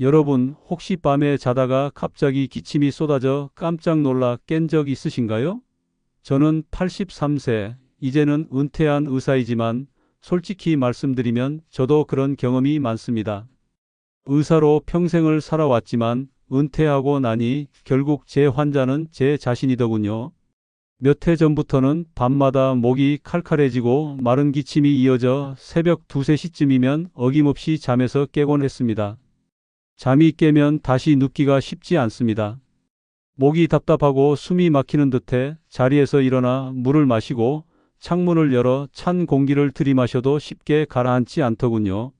여러분, 혹시 밤에 자다가 갑자기 기침이 쏟아져 깜짝 놀라 깬 적 있으신가요? 저는 83세, 이제는 은퇴한 의사이지만 솔직히 말씀드리면 저도 그런 경험이 많습니다. 의사로 평생을 살아왔지만 은퇴하고 나니 결국 제 환자는 제 자신이더군요. 몇 해 전부터는 밤마다 목이 칼칼해지고 마른 기침이 이어져 새벽 2, 3시쯤이면 어김없이 잠에서 깨곤 했습니다. 잠이 깨면 다시 눕기가 쉽지 않습니다. 목이 답답하고 숨이 막히는 듯해 자리에서 일어나 물을 마시고 창문을 열어 찬 공기를 들이마셔도 쉽게 가라앉지 않더군요.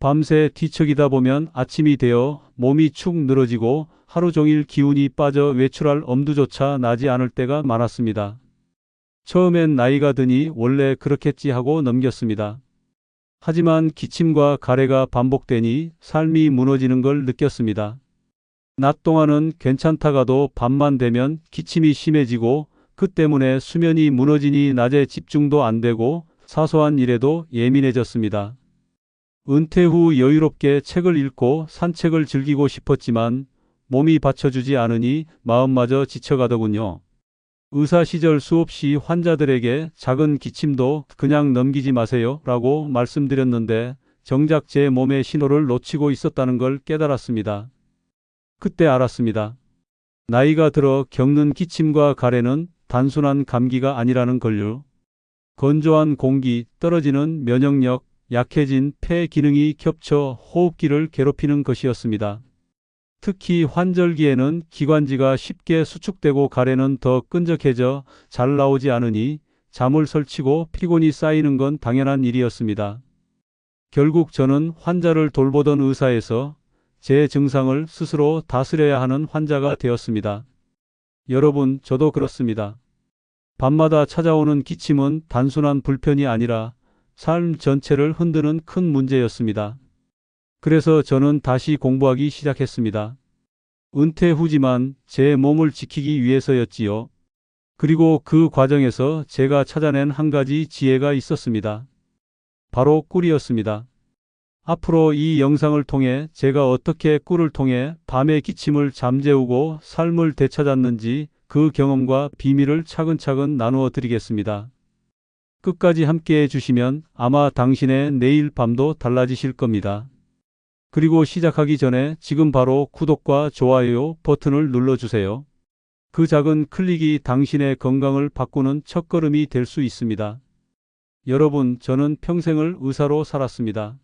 밤새 뒤척이다 보면 아침이 되어 몸이 축 늘어지고 하루 종일 기운이 빠져 외출할 엄두조차 나지 않을 때가 많았습니다. 처음엔 나이가 드니 원래 그렇겠지 하고 넘겼습니다. 하지만 기침과 가래가 반복되니 삶이 무너지는 걸 느꼈습니다. 낮 동안은 괜찮다가도 밤만 되면 기침이 심해지고 그 때문에 수면이 무너지니 낮에 집중도 안 되고 사소한 일에도 예민해졌습니다. 은퇴 후 여유롭게 책을 읽고 산책을 즐기고 싶었지만 몸이 받쳐주지 않으니 마음마저 지쳐가더군요. 의사 시절 수없이 환자들에게 작은 기침도 그냥 넘기지 마세요 라고 말씀드렸는데 정작 제 몸의 신호를 놓치고 있었다는 걸 깨달았습니다. 그때 알았습니다. 나이가 들어 겪는 기침과 가래는 단순한 감기가 아니라는 걸요. 건조한 공기, 떨어지는 면역력, 약해진 폐 기능이 겹쳐 호흡기를 괴롭히는 것이었습니다. 특히 환절기에는 기관지가 쉽게 수축되고 가래는 더 끈적해져 잘 나오지 않으니 잠을 설치고 피곤이 쌓이는 건 당연한 일이었습니다. 결국 저는 환자를 돌보던 의사에서 제 증상을 스스로 다스려야 하는 환자가 되었습니다. 여러분, 저도 그렇습니다. 밤마다 찾아오는 기침은 단순한 불편이 아니라 삶 전체를 흔드는 큰 문제였습니다. 그래서 저는 다시 공부하기 시작했습니다. 은퇴 후지만 제 몸을 지키기 위해서였지요. 그리고 그 과정에서 제가 찾아낸 한 가지 지혜가 있었습니다. 바로 꿀이었습니다. 앞으로 이 영상을 통해 제가 어떻게 꿀을 통해 밤의 기침을 잠재우고 삶을 되찾았는지 그 경험과 비밀을 차근차근 나누어 드리겠습니다. 끝까지 함께 해 주시면 아마 당신의 내일 밤도 달라지실 겁니다. 그리고 시작하기 전에 지금 바로 구독과 좋아요 버튼을 눌러주세요. 그 작은 클릭이 당신의 건강을 바꾸는 첫걸음이 될 수 있습니다. 여러분, 저는 평생을 의사로 살았습니다.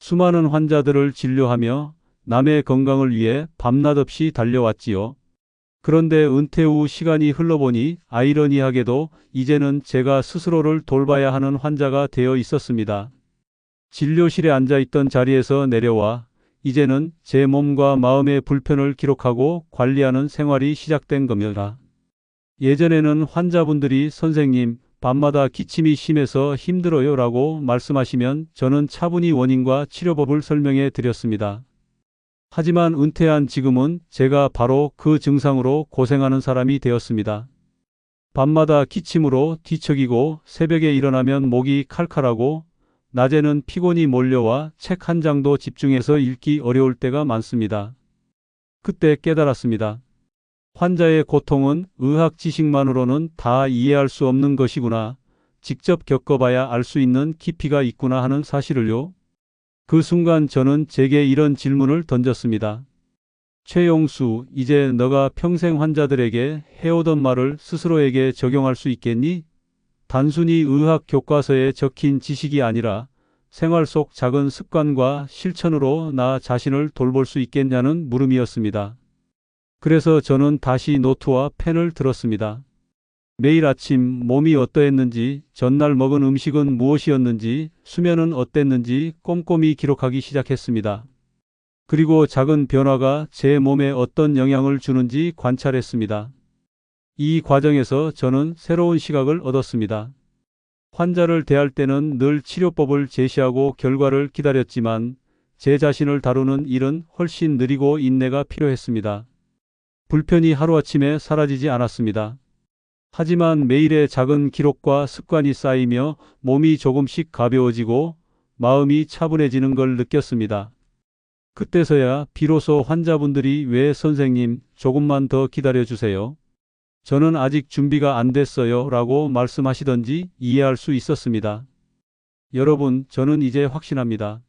수많은 환자들을 진료하며 남의 건강을 위해 밤낮 없이 달려왔지요. 그런데 은퇴 후 시간이 흘러보니 아이러니하게도 이제는 제가 스스로를 돌봐야 하는 환자가 되어 있었습니다. 진료실에 앉아 있던 자리에서 내려와 이제는 제 몸과 마음의 불편을 기록하고 관리하는 생활이 시작된 겁니다. 예전에는 환자분들이 선생님, 밤마다 기침이 심해서 힘들어요 라고 말씀하시면 저는 차분히 원인과 치료법을 설명해 드렸습니다. 하지만 은퇴한 지금은 제가 바로 그 증상으로 고생하는 사람이 되었습니다. 밤마다 기침으로 뒤척이고 새벽에 일어나면 목이 칼칼하고 낮에는 피곤이 몰려와 책 한 장도 집중해서 읽기 어려울 때가 많습니다. 그때 깨달았습니다. 환자의 고통은 의학 지식만으로는 다 이해할 수 없는 것이구나. 직접 겪어봐야 알 수 있는 깊이가 있구나 하는 사실을요. 그 순간 저는 제게 이런 질문을 던졌습니다. 최용수, 이제 너가 평생 환자들에게 해오던 말을 스스로에게 적용할 수 있겠니? 단순히 의학 교과서에 적힌 지식이 아니라 생활 속 작은 습관과 실천으로 나 자신을 돌볼 수 있겠냐는 물음이었습니다. 그래서 저는 다시 노트와 펜을 들었습니다. 매일 아침 몸이 어떠했는지, 전날 먹은 음식은 무엇이었는지, 수면은 어땠는지 꼼꼼히 기록하기 시작했습니다. 그리고 작은 변화가 제 몸에 어떤 영향을 주는지 관찰했습니다. 이 과정에서 저는 새로운 시각을 얻었습니다. 환자를 대할 때는 늘 치료법을 제시하고 결과를 기다렸지만 제 자신을 다루는 일은 훨씬 느리고 인내가 필요했습니다. 불편이 하루아침에 사라지지 않았습니다. 하지만 매일의 작은 기록과 습관이 쌓이며 몸이 조금씩 가벼워지고 마음이 차분해지는 걸 느꼈습니다. 그때서야 비로소 환자분들이 왜 선생님 조금만 더 기다려 주세요. 저는 아직 준비가 안 됐어요. 라고 말씀하시던지 이해할 수 있었습니다. 여러분, 저는 이제 확신합니다.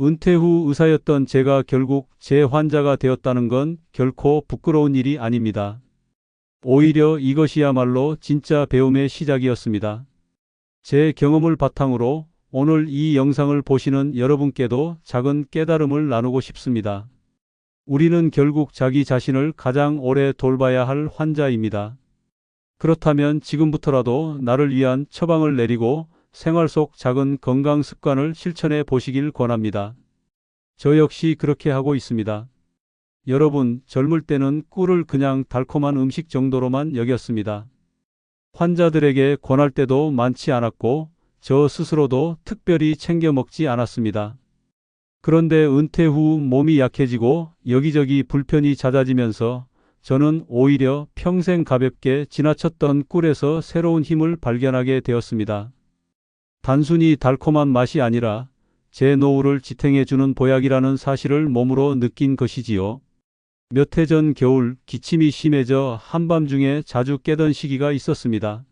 은퇴 후 의사였던 제가 결국 제 환자가 되었다는 건 결코 부끄러운 일이 아닙니다. 오히려 이것이야말로 진짜 배움의 시작이었습니다. 제 경험을 바탕으로 오늘 이 영상을 보시는 여러분께도 작은 깨달음을 나누고 싶습니다. 우리는 결국 자기 자신을 가장 오래 돌봐야 할 환자입니다. 그렇다면 지금부터라도 나를 위한 처방을 내리고 생활 속 작은 건강 습관을 실천해 보시길 권합니다. 저 역시 그렇게 하고 있습니다. 여러분, 젊을 때는 꿀을 그냥 달콤한 음식 정도로만 여겼습니다. 환자들에게 권할 때도 많지 않았고, 저 스스로도 특별히 챙겨 먹지 않았습니다. 그런데 은퇴 후 몸이 약해지고 여기저기 불편이 잦아지면서 저는 오히려 평생 가볍게 지나쳤던 꿀에서 새로운 힘을 발견하게 되었습니다. 단순히 달콤한 맛이 아니라 제 노후를 지탱해주는 보약이라는 사실을 몸으로 느낀 것이지요. 몇 해 전 겨울 기침이 심해져 한밤중에 자주 깨던 시기가 있었습니다.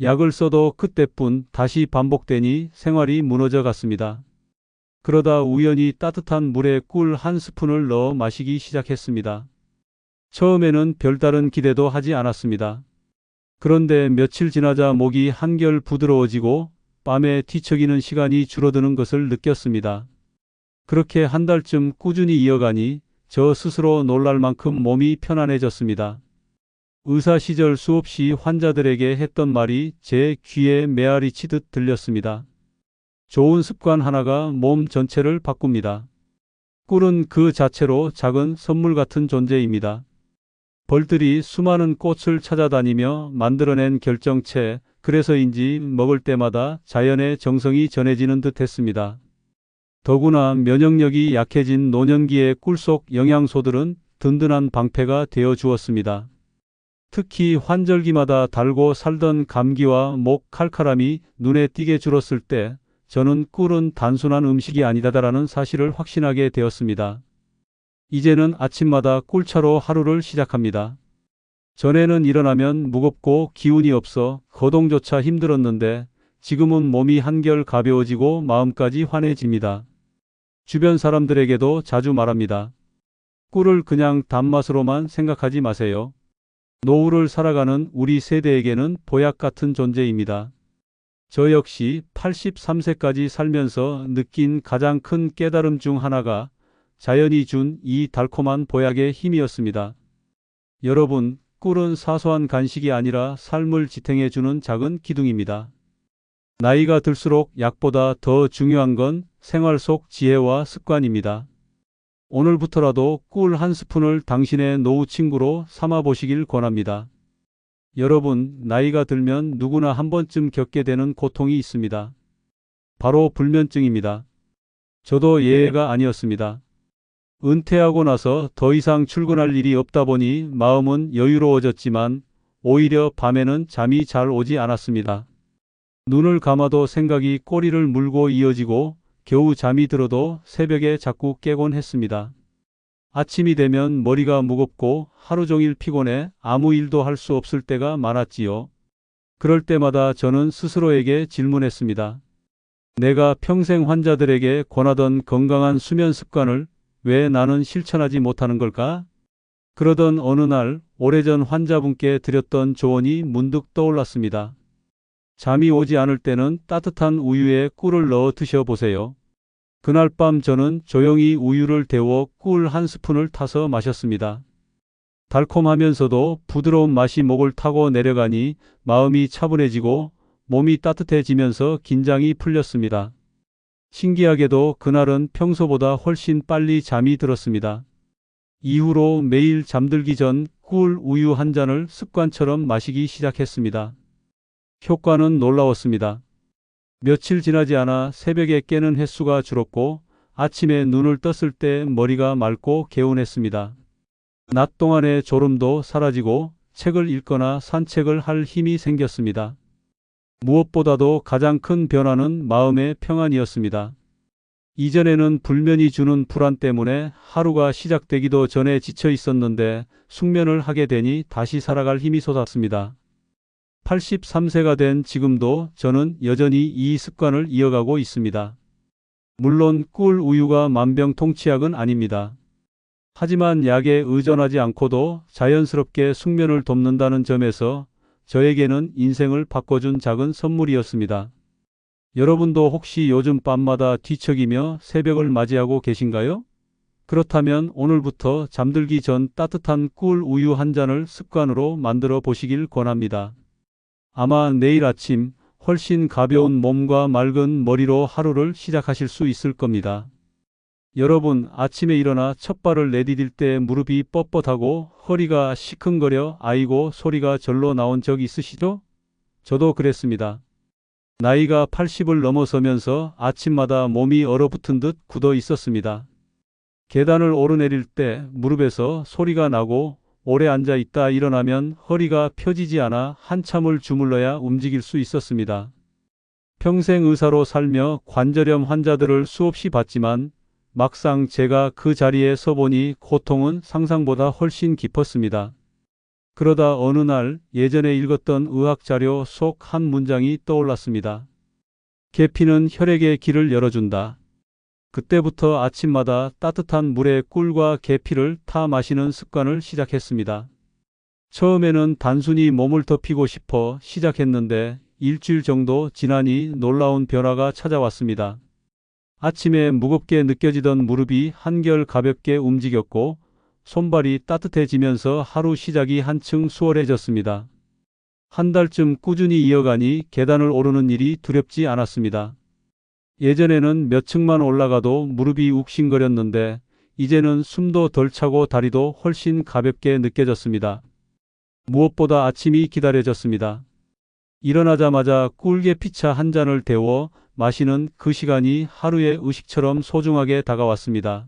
약을 써도 그때뿐 다시 반복되니 생활이 무너져 갔습니다. 그러다 우연히 따뜻한 물에 꿀 한 스푼을 넣어 마시기 시작했습니다. 처음에는 별다른 기대도 하지 않았습니다. 그런데 며칠 지나자 목이 한결 부드러워지고 밤에 뒤척이는 시간이 줄어드는 것을 느꼈습니다. 그렇게 한 달쯤 꾸준히 이어가니 저 스스로 놀랄 만큼 몸이 편안해졌습니다. 의사 시절 수없이 환자들에게 했던 말이 제 귀에 메아리 치듯 들렸습니다. 좋은 습관 하나가 몸 전체를 바꿉니다. 꿀은 그 자체로 작은 선물 같은 존재입니다. 벌들이 수많은 꽃을 찾아다니며 만들어낸 결정체, 그래서인지 먹을 때마다 자연의 정성이 전해지는 듯 했습니다. 더구나 면역력이 약해진 노년기의 꿀속 영양소들은 든든한 방패가 되어 주었습니다. 특히 환절기마다 달고 살던 감기와 목 칼칼함이 눈에 띄게 줄었을 때 저는 꿀은 단순한 음식이 아니다라는 사실을 확신하게 되었습니다. 이제는 아침마다 꿀차로 하루를 시작합니다. 전에는 일어나면 무겁고 기운이 없어 거동조차 힘들었는데 지금은 몸이 한결 가벼워지고 마음까지 환해집니다. 주변 사람들에게도 자주 말합니다. 꿀을 그냥 단맛으로만 생각하지 마세요. 노후를 살아가는 우리 세대에게는 보약 같은 존재입니다. 저 역시 83세까지 살면서 느낀 가장 큰 깨달음 중 하나가 자연이 준 이 달콤한 보약의 힘이었습니다. 여러분, 꿀은 사소한 간식이 아니라 삶을 지탱해주는 작은 기둥입니다. 나이가 들수록 약보다 더 중요한 건 생활 속 지혜와 습관입니다. 오늘부터라도 꿀 한 스푼을 당신의 노후 친구로 삼아 보시길 권합니다. 여러분, 나이가 들면 누구나 한 번쯤 겪게 되는 고통이 있습니다. 바로 불면증입니다. 저도 예외가 아니었습니다. 은퇴하고 나서 더 이상 출근할 일이 없다 보니 마음은 여유로워졌지만 오히려 밤에는 잠이 잘 오지 않았습니다. 눈을 감아도 생각이 꼬리를 물고 이어지고 겨우 잠이 들어도 새벽에 자꾸 깨곤 했습니다. 아침이 되면 머리가 무겁고 하루 종일 피곤해 아무 일도 할 수 없을 때가 많았지요. 그럴 때마다 저는 스스로에게 질문했습니다. 내가 평생 환자들에게 권하던 건강한 수면 습관을 왜 나는 실천하지 못하는 걸까? 그러던 어느 날 오래전 환자분께 드렸던 조언이 문득 떠올랐습니다. 잠이 오지 않을 때는 따뜻한 우유에 꿀을 넣어 드셔보세요. 그날 밤 저는 조용히 우유를 데워 꿀 한 스푼을 타서 마셨습니다. 달콤하면서도 부드러운 맛이 목을 타고 내려가니 마음이 차분해지고 몸이 따뜻해지면서 긴장이 풀렸습니다. 신기하게도 그날은 평소보다 훨씬 빨리 잠이 들었습니다. 이후로 매일 잠들기 전 꿀 우유 한 잔을 습관처럼 마시기 시작했습니다. 효과는 놀라웠습니다. 며칠 지나지 않아 새벽에 깨는 횟수가 줄었고 아침에 눈을 떴을 때 머리가 맑고 개운했습니다. 낮 동안의 졸음도 사라지고 책을 읽거나 산책을 할 힘이 생겼습니다. 무엇보다도 가장 큰 변화는 마음의 평안이었습니다. 이전에는 불면이 주는 불안 때문에 하루가 시작되기도 전에 지쳐 있었는데 숙면을 하게 되니 다시 살아갈 힘이 솟았습니다. 83세가 된 지금도 저는 여전히 이 습관을 이어가고 있습니다. 물론 꿀 우유가 만병통치약은 아닙니다. 하지만 약에 의존하지 않고도 자연스럽게 숙면을 돕는다는 점에서 저에게는 인생을 바꿔준 작은 선물이었습니다. 여러분도 혹시 요즘 밤마다 뒤척이며 새벽을 맞이하고 계신가요? 그렇다면 오늘부터 잠들기 전 따뜻한 꿀 우유 한 잔을 습관으로 만들어 보시길 권합니다. 아마 내일 아침 훨씬 가벼운 몸과 맑은 머리로 하루를 시작하실 수 있을 겁니다. 여러분, 아침에 일어나 첫 발을 내디딜 때 무릎이 뻣뻣하고 허리가 시큰거려 아이고 소리가 절로 나온 적 있으시죠? 저도 그랬습니다. 나이가 80을 넘어서면서 아침마다 몸이 얼어붙은 듯 굳어 있었습니다. 계단을 오르내릴 때 무릎에서 소리가 나고 오래 앉아 있다 일어나면 허리가 펴지지 않아 한참을 주물러야 움직일 수 있었습니다. 평생 의사로 살며 관절염 환자들을 수없이 봤지만 막상 제가 그 자리에 서보니 고통은 상상보다 훨씬 깊었습니다. 그러다 어느 날 예전에 읽었던 의학 자료 속 한 문장이 떠올랐습니다. 계피는 혈액의 길을 열어준다. 그때부터 아침마다 따뜻한 물에 꿀과 계피를 타 마시는 습관을 시작했습니다. 처음에는 단순히 몸을 덮이고 싶어 시작했는데 일주일 정도 지나니 놀라운 변화가 찾아왔습니다. 아침에 무겁게 느껴지던 무릎이 한결 가볍게 움직였고 손발이 따뜻해지면서 하루 시작이 한층 수월해졌습니다. 한 달쯤 꾸준히 이어가니 계단을 오르는 일이 두렵지 않았습니다. 예전에는 몇 층만 올라가도 무릎이 욱신거렸는데 이제는 숨도 덜 차고 다리도 훨씬 가볍게 느껴졌습니다. 무엇보다 아침이 기다려졌습니다. 일어나자마자 꿀게 피차 한 잔을 데워 마시는 그 시간이 하루의 의식처럼 소중하게 다가왔습니다.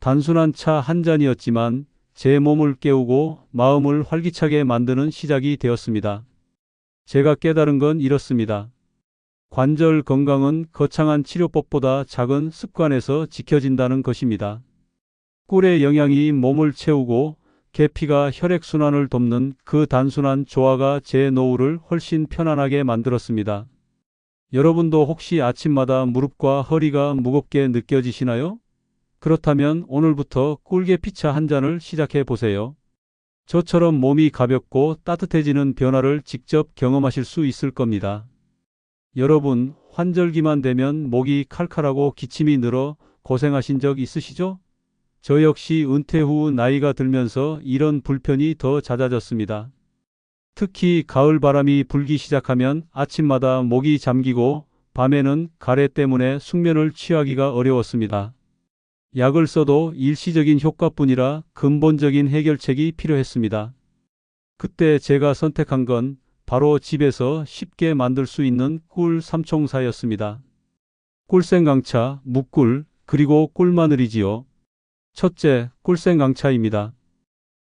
단순한 차 한 잔이었지만 제 몸을 깨우고 마음을 활기차게 만드는 시작이 되었습니다. 제가 깨달은 건 이렇습니다. 관절 건강은 거창한 치료법보다 작은 습관에서 지켜진다는 것입니다. 꿀의 영양이 몸을 채우고 계피가 혈액순환을 돕는 그 단순한 조화가 제 노후를 훨씬 편안하게 만들었습니다. 여러분도 혹시 아침마다 무릎과 허리가 무겁게 느껴지시나요? 그렇다면 오늘부터 꿀게 피차 한 잔을 시작해 보세요. 저처럼 몸이 가볍고 따뜻해지는 변화를 직접 경험하실 수 있을 겁니다. 여러분, 환절기만 되면 목이 칼칼하고 기침이 늘어 고생하신 적 있으시죠? 저 역시 은퇴 후 나이가 들면서 이런 불편이 더 잦아졌습니다. 특히 가을 바람이 불기 시작하면 아침마다 목이 잠기고 밤에는 가래 때문에 숙면을 취하기가 어려웠습니다. 약을 써도 일시적인 효과뿐이라 근본적인 해결책이 필요했습니다. 그때 제가 선택한 건 바로 집에서 쉽게 만들 수 있는 꿀 삼총사였습니다. 꿀생강차, 묵꿀, 그리고 꿀마늘이지요. 첫째, 꿀생강차입니다.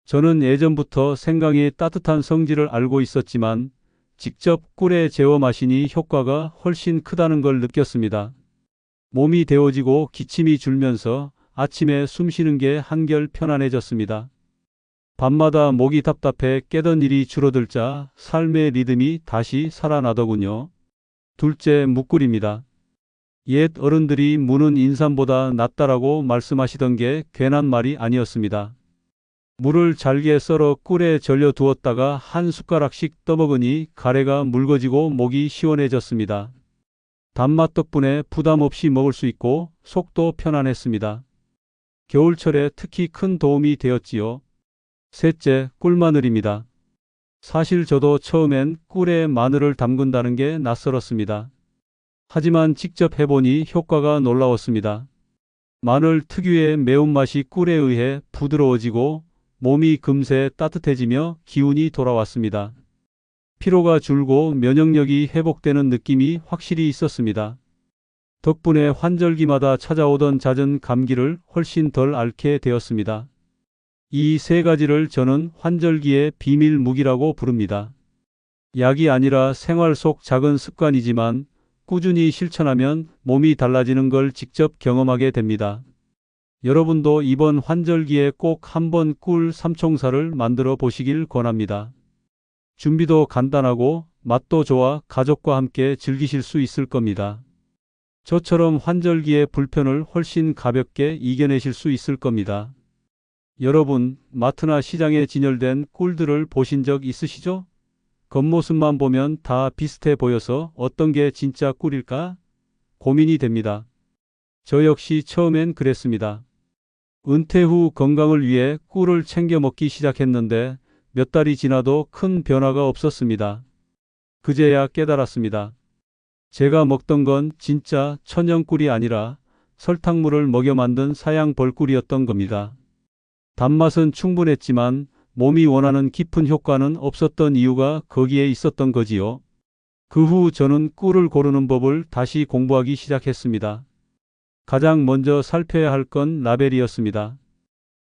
저는 예전부터 생강의 따뜻한 성질을 알고 있었지만 직접 꿀에 재워 마시니 효과가 훨씬 크다는 걸 느꼈습니다. 몸이 데워지고 기침이 줄면서 아침에 숨 쉬는 게 한결 편안해졌습니다. 밤마다 목이 답답해 깨던 일이 줄어들자 삶의 리듬이 다시 살아나더군요. 둘째, 묵꿀입니다. 옛 어른들이 무는 인삼보다 낫다라고 말씀하시던 게 괜한 말이 아니었습니다. 물을 잘게 썰어 꿀에 절려 두었다가 한 숟가락씩 떠먹으니 가래가 묽어지고 목이 시원해졌습니다. 단맛 덕분에 부담 없이 먹을 수 있고 속도 편안했습니다. 겨울철에 특히 큰 도움이 되었지요. 셋째, 꿀마늘입니다. 사실 저도 처음엔 꿀에 마늘을 담근다는 게 낯설었습니다. 하지만 직접 해보니 효과가 놀라웠습니다. 마늘 특유의 매운맛이 꿀에 의해 부드러워지고 몸이 금세 따뜻해지며 기운이 돌아왔습니다. 피로가 줄고 면역력이 회복되는 느낌이 확실히 있었습니다. 덕분에 환절기마다 찾아오던 잦은 감기를 훨씬 덜 앓게 되었습니다. 이 세 가지를 저는 환절기의 비밀 무기라고 부릅니다. 약이 아니라 생활 속 작은 습관이지만 꾸준히 실천하면 몸이 달라지는 걸 직접 경험하게 됩니다. 여러분도 이번 환절기에 꼭 한번 꿀 삼총사를 만들어 보시길 권합니다. 준비도 간단하고 맛도 좋아 가족과 함께 즐기실 수 있을 겁니다. 저처럼 환절기의 불편을 훨씬 가볍게 이겨내실 수 있을 겁니다. 여러분, 마트나 시장에 진열된 꿀들을 보신 적 있으시죠? 겉모습만 보면 다 비슷해 보여서 어떤 게 진짜 꿀일까? 고민이 됩니다. 저 역시 처음엔 그랬습니다. 은퇴 후 건강을 위해 꿀을 챙겨 먹기 시작했는데 몇 달이 지나도 큰 변화가 없었습니다. 그제야 깨달았습니다. 제가 먹던 건 진짜 천연꿀이 아니라 설탕물을 먹여 만든 사양 벌꿀이었던 겁니다. 단맛은 충분했지만 몸이 원하는 깊은 효과는 없었던 이유가 거기에 있었던 거지요. 그 후 저는 꿀을 고르는 법을 다시 공부하기 시작했습니다. 가장 먼저 살펴야 할 건 라벨이었습니다.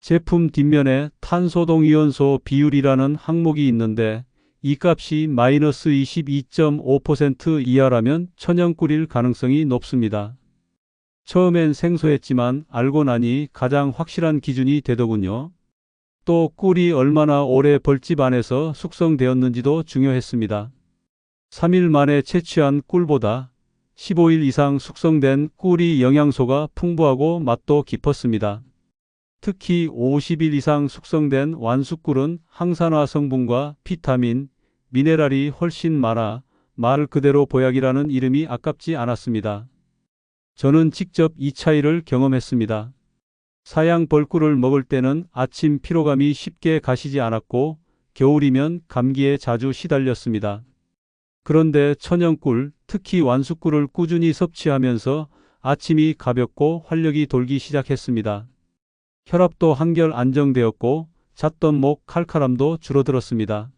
제품 뒷면에 탄소동이온소 비율이라는 항목이 있는데 이 값이 마이너스 22.5% 이하라면 천연꿀일 가능성이 높습니다. 처음엔 생소했지만 알고 나니 가장 확실한 기준이 되더군요. 또 꿀이 얼마나 오래 벌집 안에서 숙성되었는지도 중요했습니다. 3일 만에 채취한 꿀보다 15일 이상 숙성된 꿀이 영양소가 풍부하고 맛도 깊었습니다. 특히 50일 이상 숙성된 완숙꿀은 항산화 성분과 비타민, 미네랄이 훨씬 많아 말 그대로 보약이라는 이름이 아깝지 않았습니다. 저는 직접 이 차이를 경험했습니다. 사양 벌꿀을 먹을 때는 아침 피로감이 쉽게 가시지 않았고 겨울이면 감기에 자주 시달렸습니다. 그런데 천연꿀, 특히 완숙꿀을 꾸준히 섭취하면서 아침이 가볍고 활력이 돌기 시작했습니다. 혈압도 한결 안정되었고 잤던 목 칼칼함도 줄어들었습니다.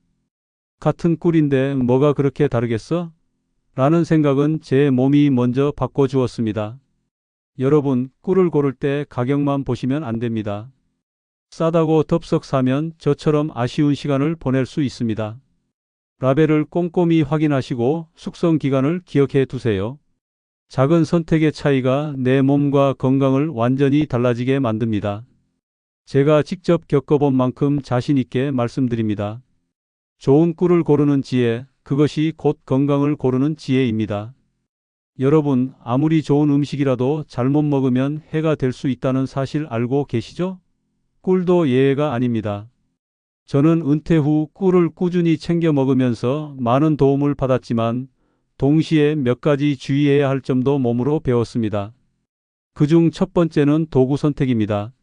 같은 꿀인데 뭐가 그렇게 다르겠어? 라는 생각은 제 몸이 먼저 바꿔주었습니다. 여러분, 꿀을 고를 때 가격만 보시면 안 됩니다. 싸다고 덥석 사면 저처럼 아쉬운 시간을 보낼 수 있습니다. 라벨을 꼼꼼히 확인하시고 숙성 기간을 기억해 두세요. 작은 선택의 차이가 내 몸과 건강을 완전히 달라지게 만듭니다. 제가 직접 겪어본 만큼 자신 있게 말씀드립니다. 좋은 꿀을 고르는 지혜, 그것이 곧 건강을 고르는 지혜입니다. 여러분, 아무리 좋은 음식이라도 잘못 먹으면 해가 될 수 있다는 사실 알고 계시죠? 꿀도 예외가 아닙니다. 저는 은퇴 후 꿀을 꾸준히 챙겨 먹으면서 많은 도움을 받았지만 동시에 몇 가지 주의해야 할 점도 몸으로 배웠습니다. 그중 첫 번째는 도구 선택입니다.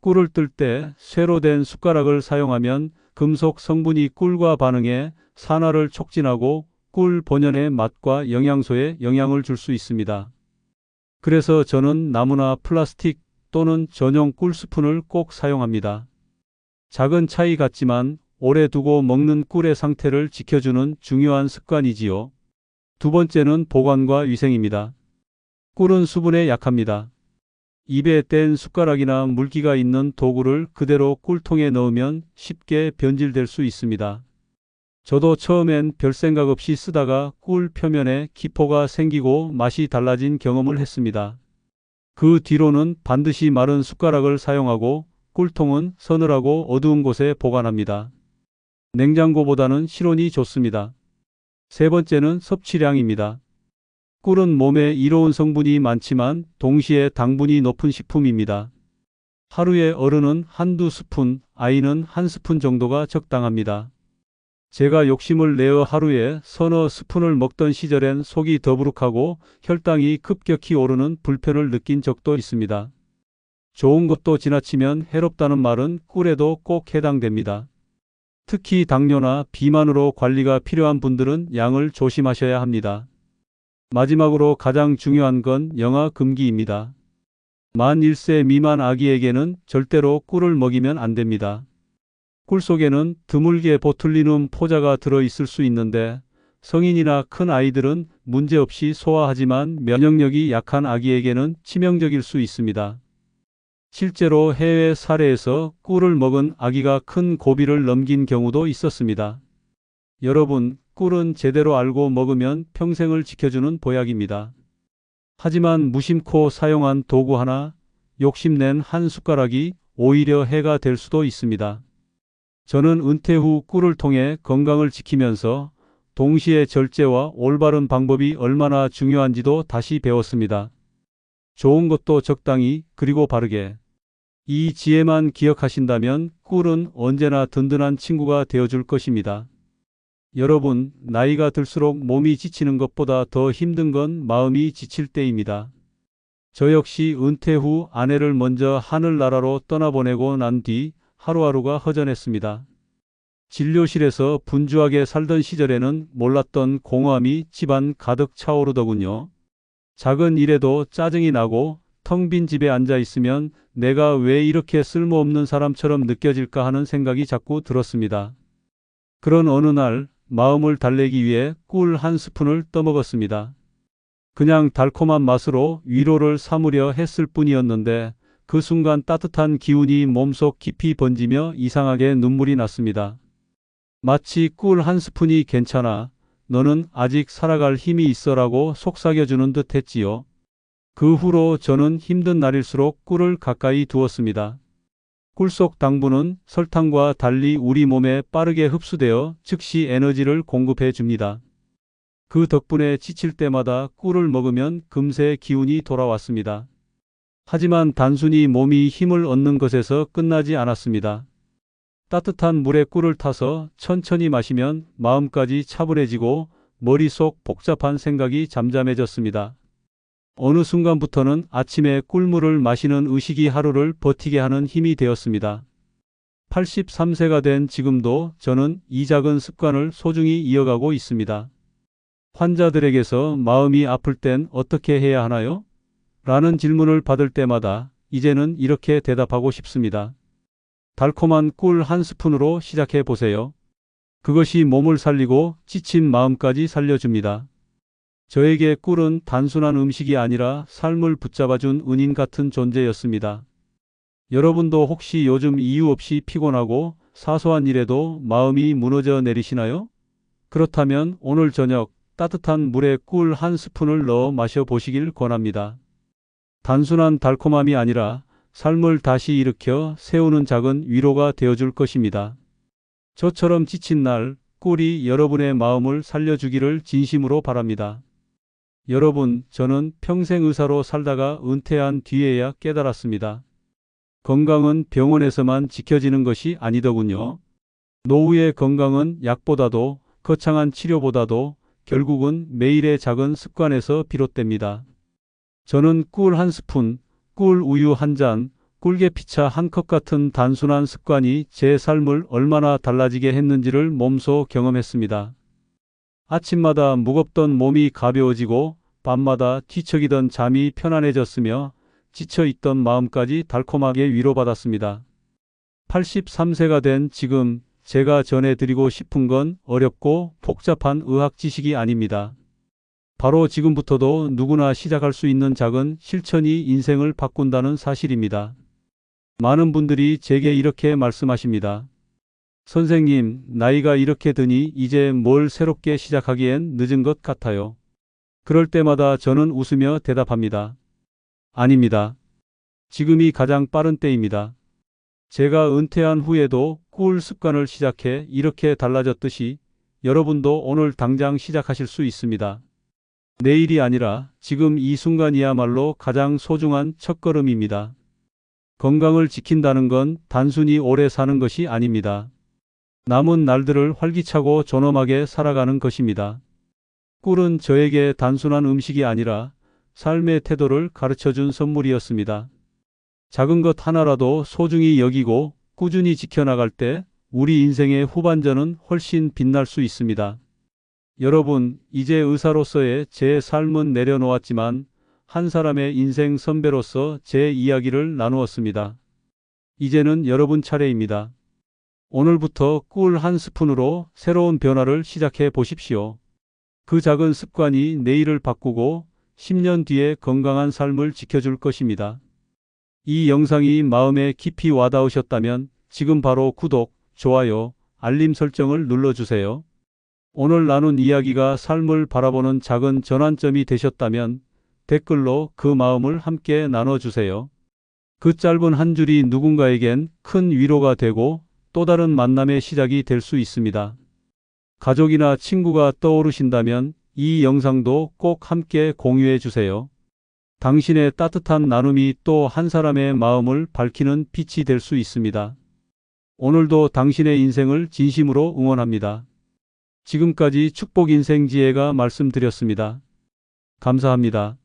꿀을 뜰 때 쇠로 된 숟가락을 사용하면 금속 성분이 꿀과 반응해 산화를 촉진하고 꿀 본연의 맛과 영양소에 영향을 줄 수 있습니다. 그래서 저는 나무나 플라스틱 또는 전용 꿀 스푼을 꼭 사용합니다. 작은 차이 같지만 오래 두고 먹는 꿀의 상태를 지켜주는 중요한 습관이지요. 두 번째는 보관과 위생입니다. 꿀은 수분에 약합니다. 입에 뗀 숟가락이나 물기가 있는 도구를 그대로 꿀통에 넣으면 쉽게 변질될 수 있습니다. 저도 처음엔 별 생각 없이 쓰다가 꿀 표면에 기포가 생기고 맛이 달라진 경험을 했습니다. 그 뒤로는 반드시 마른 숟가락을 사용하고 꿀통은 서늘하고 어두운 곳에 보관합니다. 냉장고보다는 실온이 좋습니다. 세 번째는 섭취량입니다. 꿀은 몸에 이로운 성분이 많지만 동시에 당분이 높은 식품입니다. 하루에 어른은 한두 스푼, 아이는 한 스푼 정도가 적당합니다. 제가 욕심을 내어 하루에 서너 스푼을 먹던 시절엔 속이 더부룩하고 혈당이 급격히 오르는 불편을 느낀 적도 있습니다. 좋은 것도 지나치면 해롭다는 말은 꿀에도 꼭 해당됩니다. 특히 당뇨나 비만으로 관리가 필요한 분들은 양을 조심하셔야 합니다. 마지막으로 가장 중요한 건 영아 금기입니다. 만 1세 미만 아기에게는 절대로 꿀을 먹이면 안 됩니다. 꿀 속에는 드물게 보툴리눔 포자가 들어있을 수 있는데 성인이나 큰 아이들은 문제없이 소화하지만 면역력이 약한 아기에게는 치명적일 수 있습니다. 실제로 해외 사례에서 꿀을 먹은 아기가 큰 고비를 넘긴 경우도 있었습니다. 여러분, 꿀은 제대로 알고 먹으면 평생을 지켜주는 보약입니다. 하지만 무심코 사용한 도구 하나, 욕심낸 한 숟가락이 오히려 해가 될 수도 있습니다. 저는 은퇴 후 꿀을 통해 건강을 지키면서 동시에 절제와 올바른 방법이 얼마나 중요한지도 다시 배웠습니다. 좋은 것도 적당히 그리고 바르게. 이 지혜만 기억하신다면 꿀은 언제나 든든한 친구가 되어줄 것입니다. 여러분, 나이가 들수록 몸이 지치는 것보다 더 힘든 건 마음이 지칠 때입니다. 저 역시 은퇴 후 아내를 먼저 하늘나라로 떠나보내고 난 뒤 하루하루가 허전했습니다. 진료실에서 분주하게 살던 시절에는 몰랐던 공허함이 집안 가득 차오르더군요. 작은 일에도 짜증이 나고 텅 빈 집에 앉아 있으면 내가 왜 이렇게 쓸모없는 사람처럼 느껴질까 하는 생각이 자꾸 들었습니다. 그런 어느 날 마음을 달래기 위해 꿀 한 스푼을 떠먹었습니다. 그냥 달콤한 맛으로 위로를 삼으려 했을 뿐이었는데 그 순간 따뜻한 기운이 몸속 깊이 번지며 이상하게 눈물이 났습니다. 마치 꿀 한 스푼이 괜찮아. 너는 아직 살아갈 힘이 있어라고 속삭여주는 듯 했지요. 그 후로 저는 힘든 날일수록 꿀을 가까이 두었습니다. 꿀속 당분은 설탕과 달리 우리 몸에 빠르게 흡수되어 즉시 에너지를 공급해 줍니다. 그 덕분에 지칠 때마다 꿀을 먹으면 금세 기운이 돌아왔습니다. 하지만 단순히 몸이 힘을 얻는 것에서 끝나지 않았습니다. 따뜻한 물에 꿀을 타서 천천히 마시면 마음까지 차분해지고 머릿속 복잡한 생각이 잠잠해졌습니다. 어느 순간부터는 아침에 꿀물을 마시는 의식이 하루를 버티게 하는 힘이 되었습니다. 83세가 된 지금도 저는 이 작은 습관을 소중히 이어가고 있습니다. 환자들에게서 마음이 아플 땐 어떻게 해야 하나요? 라는 질문을 받을 때마다 이제는 이렇게 대답하고 싶습니다. 달콤한 꿀 한 스푼으로 시작해 보세요. 그것이 몸을 살리고 지친 마음까지 살려줍니다. 저에게 꿀은 단순한 음식이 아니라 삶을 붙잡아준 은인 같은 존재였습니다. 여러분도 혹시 요즘 이유 없이 피곤하고 사소한 일에도 마음이 무너져 내리시나요? 그렇다면 오늘 저녁 따뜻한 물에 꿀 한 스푼을 넣어 마셔보시길 권합니다. 단순한 달콤함이 아니라 삶을 다시 일으켜 세우는 작은 위로가 되어줄 것입니다. 저처럼 지친 날 꿀이 여러분의 마음을 살려주기를 진심으로 바랍니다. 여러분, 저는 평생 의사로 살다가 은퇴한 뒤에야 깨달았습니다. 건강은 병원에서만 지켜지는 것이 아니더군요. 노후의 건강은 약보다도 거창한 치료보다도 결국은 매일의 작은 습관에서 비롯됩니다. 저는 꿀 한 스푼, 꿀 우유 한 잔, 꿀계피차 한 컵 같은 단순한 습관이 제 삶을 얼마나 달라지게 했는지를 몸소 경험했습니다. 아침마다 무겁던 몸이 가벼워지고 밤마다 뒤척이던 잠이 편안해졌으며 지쳐있던 마음까지 달콤하게 위로받았습니다. 83세가 된 지금 제가 전해드리고 싶은 건 어렵고 복잡한 의학 지식이 아닙니다. 바로 지금부터도 누구나 시작할 수 있는 작은 실천이 인생을 바꾼다는 사실입니다. 많은 분들이 제게 이렇게 말씀하십니다. 선생님, 나이가 이렇게 드니 이제 뭘 새롭게 시작하기엔 늦은 것 같아요. 그럴 때마다 저는 웃으며 대답합니다. 아닙니다. 지금이 가장 빠른 때입니다. 제가 은퇴한 후에도 꿀 습관을 시작해 이렇게 달라졌듯이 여러분도 오늘 당장 시작하실 수 있습니다. 내일이 아니라 지금 이 순간이야말로 가장 소중한 첫걸음입니다. 건강을 지킨다는 건 단순히 오래 사는 것이 아닙니다. 남은 날들을 활기차고 존엄하게 살아가는 것입니다. 꿀은 저에게 단순한 음식이 아니라 삶의 태도를 가르쳐 준 선물이었습니다. 작은 것 하나라도 소중히 여기고 꾸준히 지켜나갈 때 우리 인생의 후반전은 훨씬 빛날 수 있습니다. 여러분, 이제 의사로서의 제 삶은 내려놓았지만 한 사람의 인생 선배로서 제 이야기를 나누었습니다. 이제는 여러분 차례입니다. 오늘부터 꿀 한 스푼으로 새로운 변화를 시작해 보십시오. 그 작은 습관이 내일을 바꾸고 10년 뒤에 건강한 삶을 지켜줄 것입니다. 이 영상이 마음에 깊이 와닿으셨다면 지금 바로 구독, 좋아요, 알림 설정을 눌러주세요. 오늘 나눈 이야기가 삶을 바라보는 작은 전환점이 되셨다면 댓글로 그 마음을 함께 나눠주세요. 그 짧은 한 줄이 누군가에겐 큰 위로가 되고 또 다른 만남의 시작이 될 수 있습니다. 가족이나 친구가 떠오르신다면 이 영상도 꼭 함께 공유해 주세요. 당신의 따뜻한 나눔이 또 한 사람의 마음을 밝히는 빛이 될 수 있습니다. 오늘도 당신의 인생을 진심으로 응원합니다. 지금까지 축복 인생 지혜가 말씀드렸습니다. 감사합니다.